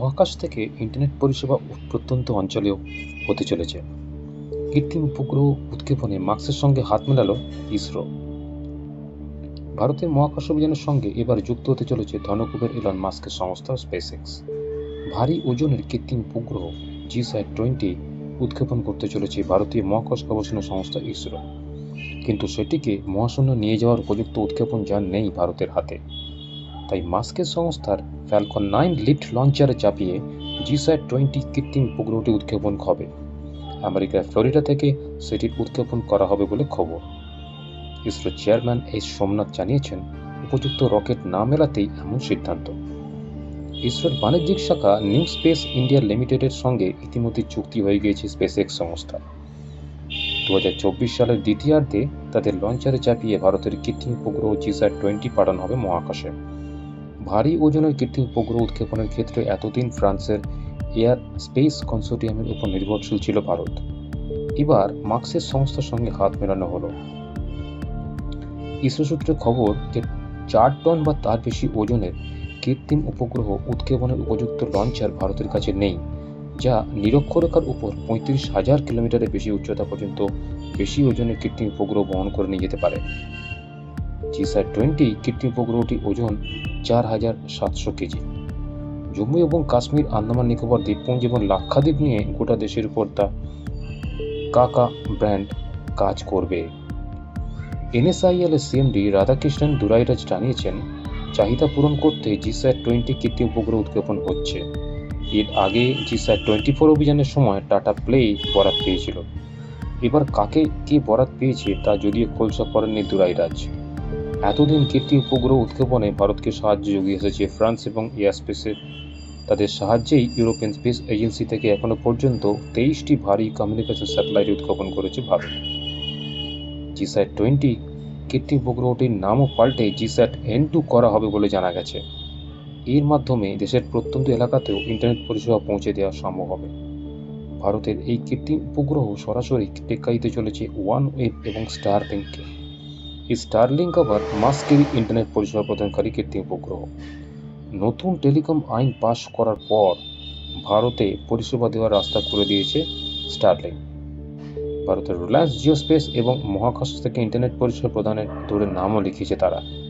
মহাকাশ থেকে ইন্টারনেট পরিষেবা প্রত্যন্ত অঞ্চলেও হতে চলেছে। কৃত্রিম উপগ্রহ উৎক্ষেপণে মার্কসের সঙ্গে হাত মেলালো ইসরো। ভারতের মহাকাশ অভিযানের সঙ্গে এবার যুক্ত হতে চলেছে ধনকুবের এলন মাস্কের সংস্থা স্পেসএক্স। ভারী ওজনের কৃত্রিম উপগ্রহ জি স্যাট টোয়েন্টি উৎক্ষেপণ করতে চলেছে ভারতীয় মহাকাশ গবেষণা সংস্থা ইসরো। কিন্তু সেটিকে মহাশূন্য নিয়ে যাওয়ার উপযুক্ত উৎক্ষেপণ যান নেই ভারতের হাতে। তাই মাস্কের সংস্থার ফ্যালকন নাইন লিফট লঞ্চারে চাপিয়ে জিস্যাট টোয়েন্টি কৃত্রিম উপগ্রহটি উৎক্ষেপণ হবে। আমেরিকার ফ্লোরিডা থেকে সেটির উৎক্ষেপণ করা হবে বলে খবর। ইসরো চেয়ারম্যান এস সোমনাথ জানিয়েছেন, উপযুক্ত রকেট না মেলাতেই এমন সিদ্ধান্ত। ইসরোর বাণিজ্যিক শাখা নিউ স্পেস ইন্ডিয়া লিমিটেডের সঙ্গে ইতিমধ্যে চুক্তি হয়ে গিয়েছে স্পেসএক্স সংস্থা। দু হাজার চব্বিশ সালের দ্বিতীয়ার্ধে তাদের লঞ্চারে চাপিয়ে ভারতের কৃত্রিম উপগ্রহ জিস্যাট টোয়েন্টি পাঠানো হবে মহাকাশে। ভারী ওজনের কৃত্রিম উপগ্রহ উৎক্ষেপণের ক্ষেত্রে এতদিন ফ্রান্সের এয়ার স্পেস কনসোর্টিয়ামের উপর নির্ভরশীল ছিল ভারত। এবার মার্কসের সংস্থার সঙ্গে হাত মেলানো হলো। ইসরো সূত্রে খবর যে চার টন বা তার বেশি ওজনের কৃত্রিম উপগ্রহ উৎক্ষেপণের উপযুক্ত লঞ্চার ভারতের কাছে নেই, যা নিরক্ষরেখার উপর পঁয়ত্রিশ হাজার কিলোমিটারের বেশি উচ্চতা পর্যন্ত বেশি ওজনের কৃত্রিম উপগ্রহ বহন করে নিয়ে যেতে পারে। জিস্যাট টোয়েন্টি কৃত্রিম উপগ্রহটি ওজন চার হাজার সাতশো কেজি। জম্মু এবং কাশ্মীর, আন্দামান, নিকোবর দ্বীপপুঞ্জ এবং লাক্ষাদ্বীপ নিয়ে গোটা দেশের উপর তা কাকা ব্র্যান্ড কাজ করবে। এনএসআইএল এর সিএমডি রাধাকৃষ্ণন দুরাইরাজ জানিয়েছেন, চাহিদা পূরণ করতে জিস্যাট টোয়েন্টি কৃত্রিম উপগ্রহ উৎক্ষেপণ হচ্ছে। এর আগে জিস্যাট টোয়েন্টি ফোর অভিযানের সময় টাটা প্লে বরাত পেয়েছিল। এবার কাকে কে বরাত পেয়েছে তা যদিও খোলসা করেননি দুরাইরাজ। এতদিন কীর্তি উপগ্রহ উৎক্ষেপণে ভারতকে সাহায্য জুগিয়ে এসেছে ফ্রান্স এবং এয়ারস্পেসের তাদের সাহায্যেই ইউরোপিয়ান স্পেস এজেন্সি থেকে এখনও পর্যন্ত তেইশটি ভারী কমিউনিকেশন স্যাটেলাইট উৎক্ষেপণ করেছে ভারত। জিস্যাট টোয়েন্টি কীর্তি উপগ্রহটির নামও পাল্টে জিস্যাট এন টু করা হবে বলে জানা গেছে। এর মাধ্যমে দেশের প্রত্যন্ত এলাকাতেও ইন্টারনেট পরিষেবা পৌঁছে দেওয়া সম্ভব হবে। ভারতের এই কৃত্রিম উপগ্রহ সরাসরি টেক্কা দিতে চলেছে ওয়ান ওয়েব এবং স্টার এই স্টারলিংক আবার মাস্কের ইন্টারনেট পরিষেবা প্রদানকারী কৃত্রিম উপগ্রহ। নতুন টেলিকম আইন পাশ করার পর ভারতে পরিষেবা দেওয়ার রাস্তা করে দিয়েছে স্টার্লিং ভারতের রিলায়েন্স জিও স্পেস এবং মহাকাশ থেকে ইন্টারনেট পরিষেবা প্রদানের দূরে নামও লিখেছে তারা।